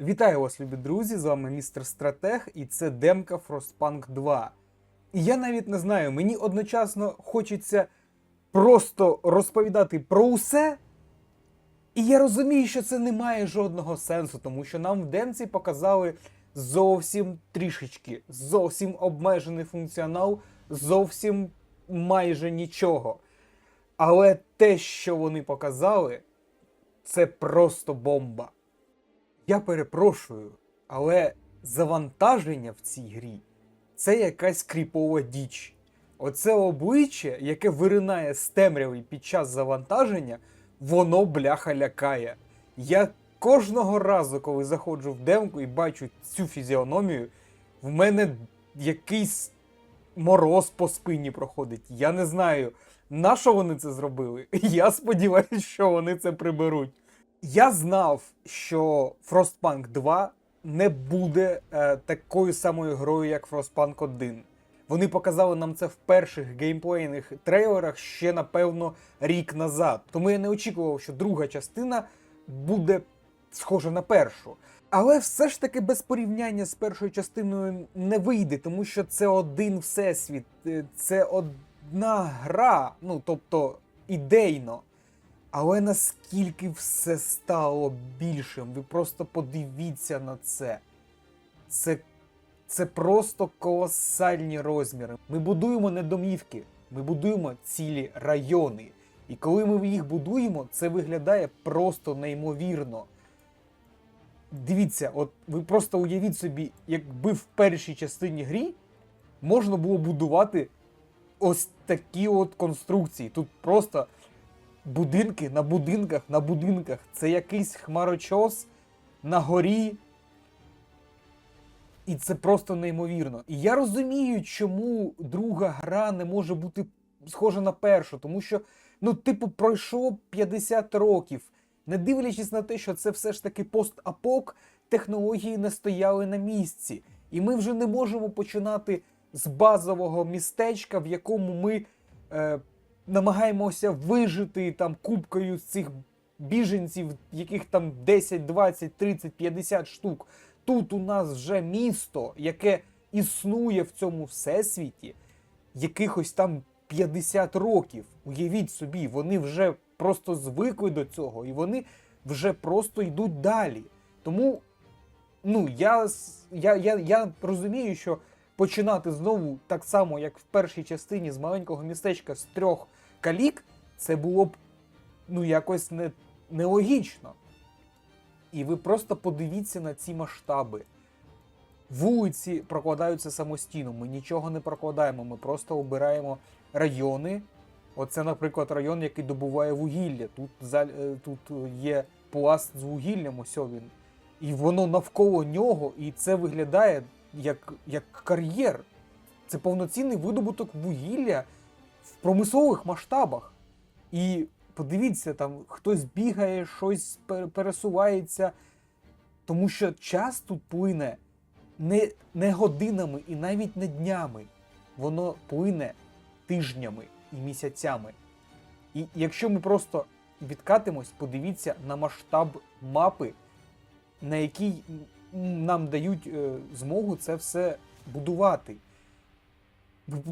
Вітаю вас, любі друзі! З вами містер Стратег, і це демка Frostpunk 2. І я навіть не знаю, мені одночасно хочеться просто розповідати про усе. І я розумію, що це не має жодного сенсу, тому що нам в демці показали зовсім трішечки, зовсім обмежений функціонал, зовсім майже нічого. Але те, що вони показали, це просто бомба. Я перепрошую, але завантаження в цій грі це якась кріпова діч. Оце обличчя, яке виринає з темряви під час завантаження, воно бляха лякає. Я кожного разу, коли заходжу в демку і бачу цю фізіономію, в мене якийсь мороз по спині проходить. Я не знаю, на що вони це зробили. Я сподіваюся, що вони це приберуть. Я знав, що Frostpunk 2 не буде е, такою самою грою, як Frostpunk 1. Вони показали нам це в перших геймплейних трейлерах ще, напевно, рік назад. Тому я не очікував, що друга частина буде схожа на першу. Але все ж таки без порівняння з першою частиною не вийде, тому що це один всесвіт, е, це одна гра, ну тобто ідейно. Але наскільки все стало більшим, ви просто подивіться на це. Це, це просто колосальні розміри. Ми будуємо не домівки, ми будуємо цілі райони. І коли ми їх будуємо, це виглядає просто неймовірно. Дивіться, от ви просто уявіть собі, якби в першій частині грі можна було будувати ось такі от конструкції. Тут просто будинки на будинках на будинках. Це якийсь хмарочос на горі. І це просто неймовірно. І я розумію, чому друга гра не може бути схожа на першу, тому що, ну, типу, пройшло 50 років. Не дивлячись на те, що це все ж таки постапок, технології не стояли на місці. І ми вже не можемо починати з базового містечка, в якому ми е, намагаємося вижити там кубкою з цих біженців, яких там 10, 20, 30, 50 штук. Тут у нас вже місто, яке існує в цьому всесвіті, якихось там 50 років. Уявіть собі, вони вже просто звикли до цього, і вони вже просто йдуть далі. Тому, ну, я, я, я, я розумію, що починати знову так само, як в першій частині з маленького містечка з трьох калік, це було б ну, якось не, нелогічно. І ви просто подивіться на ці масштаби. Вулиці прокладаються самостійно. Ми нічого не прокладаємо, ми просто обираємо райони. Оце, наприклад, район, який добуває вугілля. Тут, е, тут є пласт з вугіллям, ось він. І воно навколо нього, і це виглядає як, як кар'єр. Це повноцінний видобуток вугілля в промислових масштабах. І подивіться, там хтось бігає, щось пересувається, тому що час тут плине не, не годинами і навіть не днями. Воно плине тижнями і місяцями. І якщо ми просто відкатимось, подивіться на масштаб мапи, на якій нам дають е, змогу це все будувати.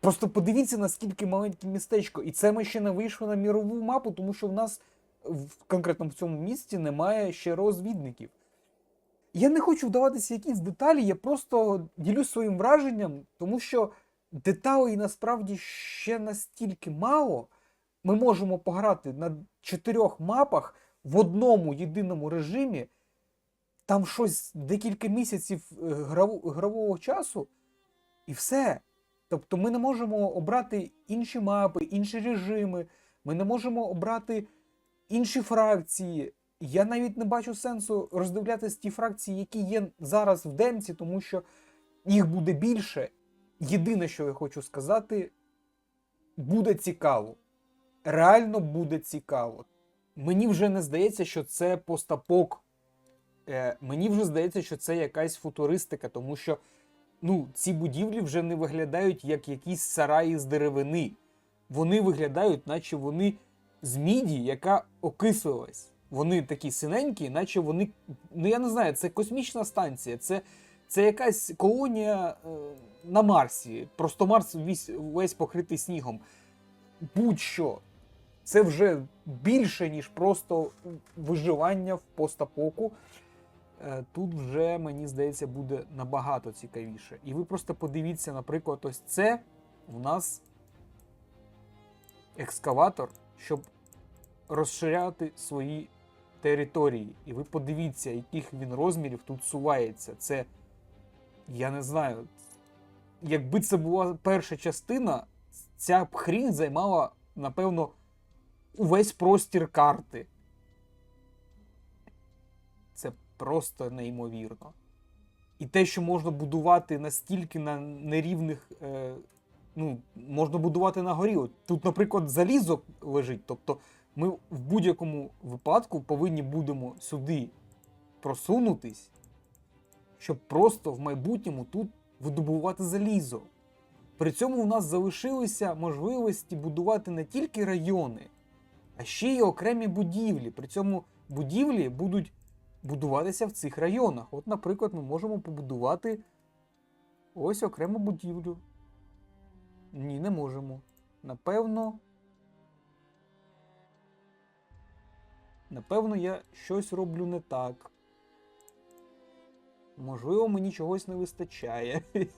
Просто подивіться, наскільки маленьке містечко. І це ми ще не вийшли на мірову мапу, тому що в нас в конкретно в цьому місті немає ще розвідників. Я не хочу вдаватися в якісь деталі, я просто ділюсь своїм враженням, тому що деталей насправді ще настільки мало. Ми можемо пограти на чотирьох мапах в одному єдиному режимі. Там щось декілька місяців е, грав- гравого часу, і все. Тобто ми не можемо обрати інші мапи, інші режими, ми не можемо обрати інші фракції. Я навіть не бачу сенсу роздивлятися ті фракції, які є зараз в демці, тому що їх буде більше. Єдине, що я хочу сказати, буде цікаво. Реально буде цікаво. Мені вже не здається, що це постапок. Е, мені вже здається, що це якась футуристика, тому що ну, ці будівлі вже не виглядають як якісь сараї з деревини. Вони виглядають, наче вони з міді, яка окислилась. Вони такі синенькі, наче вони. Ну я не знаю, це космічна станція, це, це якась колонія е, на Марсі. Просто Марс весь, весь покритий снігом. Будь-що. Це вже більше, ніж просто виживання в постапоку. Е, Тут вже, мені здається, буде набагато цікавіше. І ви просто подивіться, наприклад, ось це у нас екскаватор, щоб розширяти свої території. І ви подивіться, яких він розмірів тут сувається. Це, я не знаю, якби це була перша частина, ця б хрінь займала, напевно, увесь простір карти. Просто неймовірно. І те, що можна будувати настільки на нерівних. Е, ну, можна будувати на горі. От Тут, наприклад, залізо лежить. Тобто ми в будь-якому випадку повинні будемо сюди просунутись, щоб просто в майбутньому тут видобувати залізо. При цьому у нас залишилися можливості будувати не тільки райони, а ще й окремі будівлі. При цьому будівлі будуть будуватися в цих районах. От, наприклад, ми можемо побудувати ось окрему будівлю. Ні, не можемо. Напевно. Напевно, я щось роблю не так. Можливо, мені чогось не вистачає.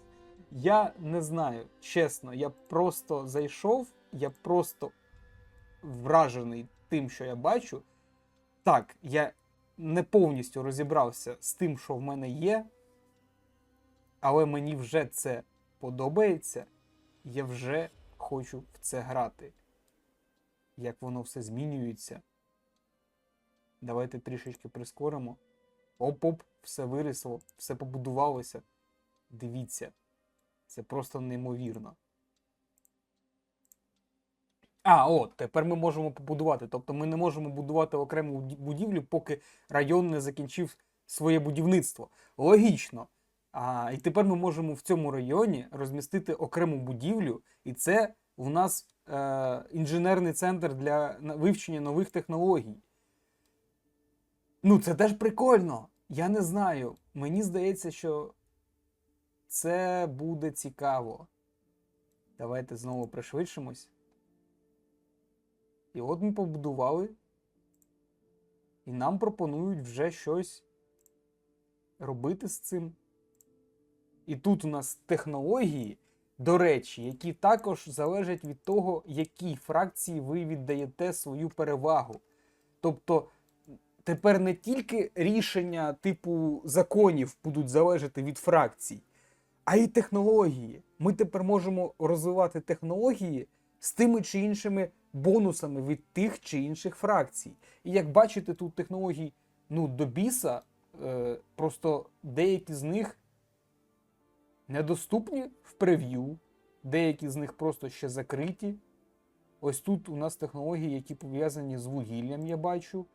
Я не знаю. Чесно, я просто зайшов, я просто вражений тим, що я бачу. Так, я не повністю розібрався з тим, що в мене є, але мені вже це подобається. Я вже хочу в це грати. Як воно все змінюється. Давайте трішечки прискоримо. Оп-оп, все вирісло, все побудувалося. Дивіться, це просто неймовірно. А, от, тепер ми можемо побудувати. Тобто ми не можемо будувати окрему будівлю, поки район не закінчив своє будівництво. Логічно. А, і тепер ми можемо в цьому районі розмістити окрему будівлю, і це у нас е, інженерний центр для вивчення нових технологій. Ну, це теж прикольно. Я не знаю. Мені здається, що це буде цікаво. Давайте знову пришвидшимось. І от ми побудували. І нам пропонують вже щось робити з цим. І тут у нас технології, до речі, які також залежать від того, якій фракції ви віддаєте свою перевагу. Тобто тепер не тільки рішення типу законів будуть залежати від фракцій, а й технології. Ми тепер можемо розвивати технології з тими чи іншими бонусами від тих чи інших фракцій. І як бачите, тут технологій ну, до біса, е, просто деякі з них недоступні в прев'ю, деякі з них просто ще закриті. Ось тут у нас технології, які пов'язані з вугіллям, я бачу.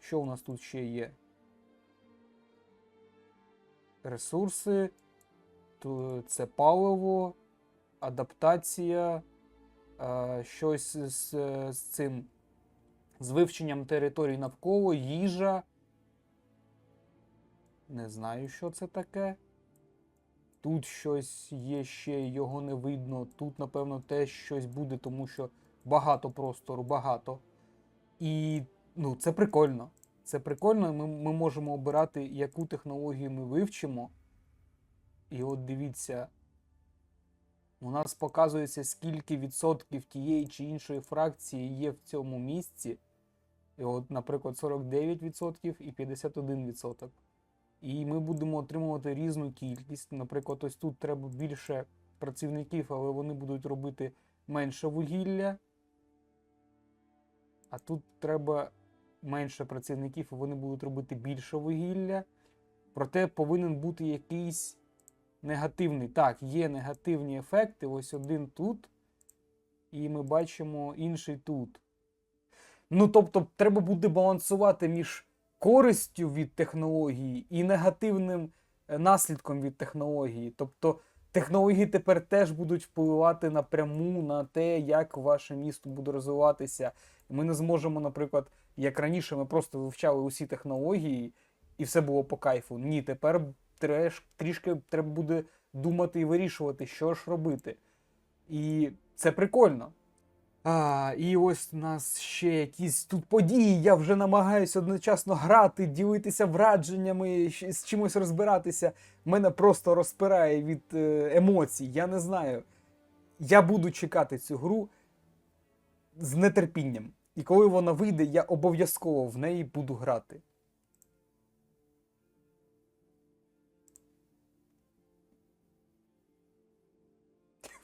Що у нас тут ще є? Ресурси, це паливо, адаптація, щось з, з цим, з вивченням територій навколо, їжа. Не знаю, що це таке. Тут щось є ще, його не видно. Тут, напевно, теж щось буде, тому що багато простору, багато. І ну, це прикольно. Це прикольно, ми, ми можемо обирати, яку технологію ми вивчимо. І от дивіться, у нас показується, скільки відсотків тієї чи іншої фракції є в цьому місці. І от, наприклад, 49% і 51%. І ми будемо отримувати різну кількість. Наприклад, ось тут треба більше працівників, але вони будуть робити менше вугілля. А тут треба менше працівників, і вони будуть робити більше вугілля. Проте повинен бути якийсь негативний. Так, є негативні ефекти. Ось один тут. І ми бачимо інший тут. Ну, тобто, треба буде балансувати між користю від технології і негативним е, наслідком від технології. Тобто, Технології тепер теж будуть впливати напряму на те, як ваше місто буде розвиватися. Ми не зможемо, наприклад, як раніше, ми просто вивчали усі технології, і все було по кайфу. Ні, тепер треш, трішки треба буде думати і вирішувати, що ж робити. І це прикольно. А, і ось у нас ще якісь тут події. Я вже намагаюся одночасно грати, ділитися враженнями, з чимось розбиратися. Мене просто розпирає від е, емоцій. Я не знаю. Я буду чекати цю гру з нетерпінням. І коли вона вийде, я обов'язково в неї буду грати.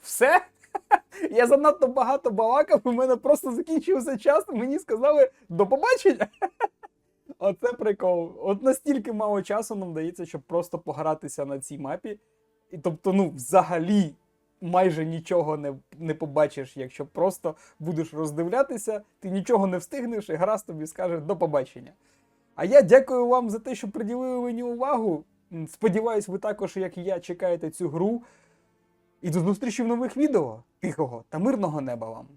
Все? Я занадто багато балакав, у мене просто закінчився час, мені сказали до побачення. Оце прикол. От настільки мало часу нам дається, щоб просто погратися на цій мапі. І тобто, ну, взагалі майже нічого не, не побачиш, якщо просто будеш роздивлятися, ти нічого не встигнеш, і гра тобі скаже до побачення. А я дякую вам за те, що приділили мені увагу. Сподіваюсь, ви також, як і я, чекаєте цю гру. І до зустрічі в нових відео. Тихого та мирного неба вам!